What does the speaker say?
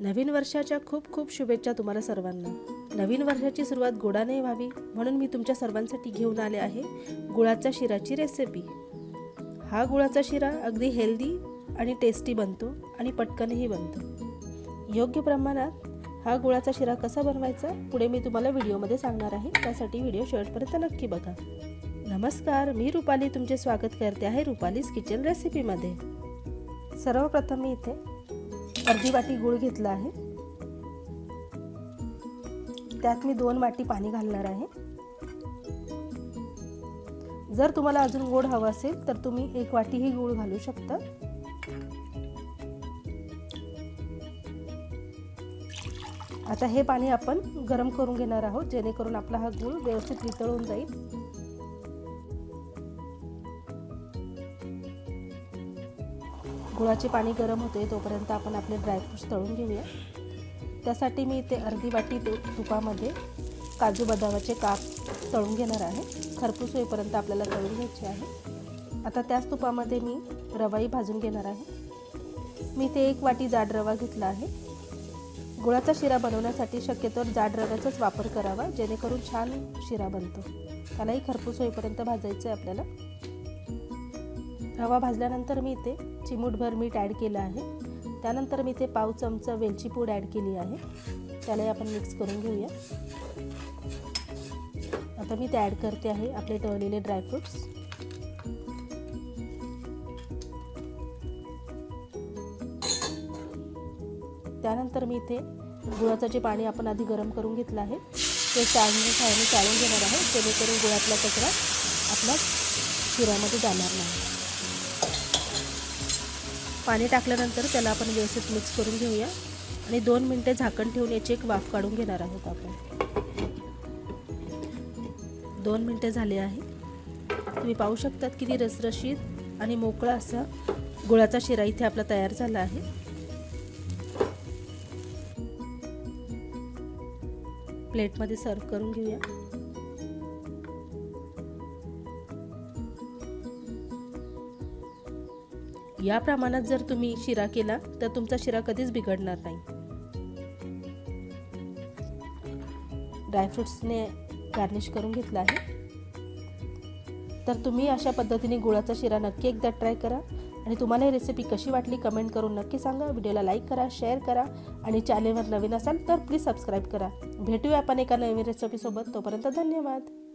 नवीन वर्षाच्या खूप खूप शुभेच्छा तुम्हाला सर्वांना. नवीन वर्षाची सुरुवात गोडाने व्हावी म्हणून मी तुमच्या सर्वांसाठी घेऊन आले आहे गुळाच्या शिराची रेसिपी हा गुळाचा शिरा अगदी हेल्दी आणि टेस्टी बनतो आणि पटकनही बनतो. योग्य प्रमाणात हा गुळाचा शिरा कसा बनवायचा पुढे मी तुम्हाला व्हिडिओमध्ये सांगणार आहे. त्यासाठी व्हिडिओ शेवटपर्यंत नक्की बघा. नमस्कार मी रुपाली. तुमचे स्वागत करते आहे रुपालीज किचन रेसिपीमध्ये सर्वप्रथम मी इथे अर्धी वाटी गूळ घेतला आहे. त्यात मी दोन वाटी पाणी घालणार आहे. जर तुम्हाला अजून गोड हवं असेल तर तुम्ही एक वाटीही गूळ घालू शकता. आता हे पाणी आपण गरम करून घेणार आहोत जेणेकरून आपला हा गूळ व्यवस्थित वितळून जाईल. गुळाचे पाणी गरम होते तोपर्यंत आपण आपले ड्रायफ्रूट्स तळून घेऊया. त्यासाठी मी इथे अर्धी वाटी तु तुपामध्ये काजू बदामाचे काप तळून घेणार आहे. खरपूस होईपर्यंत आपल्याला तळून घ्यायचे आहे. आता त्याच तुपामध्ये मी रवाई भाजून घेणार आहे. मी इथे एक वाटी जाड रवा घेतला आहे. गुळाचा शिरा बनवण्यासाठी शक्यतोवर जाड रव्याचाच वापर करावा जेणेकरून छान शिरा बनतो. त्यालाही खरपूस होईपर्यंत भाजायचं आहे आपल्याला. रवा भाजल्यानंतर मी इथे चिमूटभर मीठ ॲड केलं आहे. त्यानंतर मी इथे पाव चमचा वेलची पूड ॲड केली आहे. त्यालाही आपण मिक्स करून घेऊया. आता मी ते ॲड करते आहे आपले तळलेले ड्रायफ्रुट्स त्यानंतर मी इथे गुळाचं जे पाणी आपण आधी गरम करून घेतलं आहे ते चाळणी साहाय्याने चाळून घेणार आहे. जेणेकरून गुळातला कचरा आपल्या शिऱ्यामध्ये जाणार नाही. पाणी टाकल्यानंतर त्याला आपण व्यवस्थित मिक्स करून घेऊया. आणि दोन मिनटे झाकण ठेवून याची एक वाफ काढून घेणार आहोत आपण. दोन मिनटे झाले आहे. तुम्ही पाहू शकतात किती रसरशीत आणि मोकळा असा गुळाचा शिरा इथे आपला तयार झाला आहे. प्लेटमध्ये सर्व करून घेऊया. या प्रमाणात जर तुम्ही शिरा केला तर तुमचा शिरा कधीच बिघडणार नाही. ड्रायफ्रुट्सने गार्निश करून घेतला आहे. तर तुम्ही अशा पद्धतीने गुळाचा शिरा नक्की एकदा ट्राय करा. आणि तुम्हाला ही रेसिपी कशी वाटली कमेंट करून नक्की सांगा. व्हिडिओला लाईक करा शेअर करा. आणि चॅनेलवर नवीन असाल तर प्लीज सबस्क्राईब करा. भेटूया आपण एका नवीन रेसिपीसोबत तोपर्यंत धन्यवाद.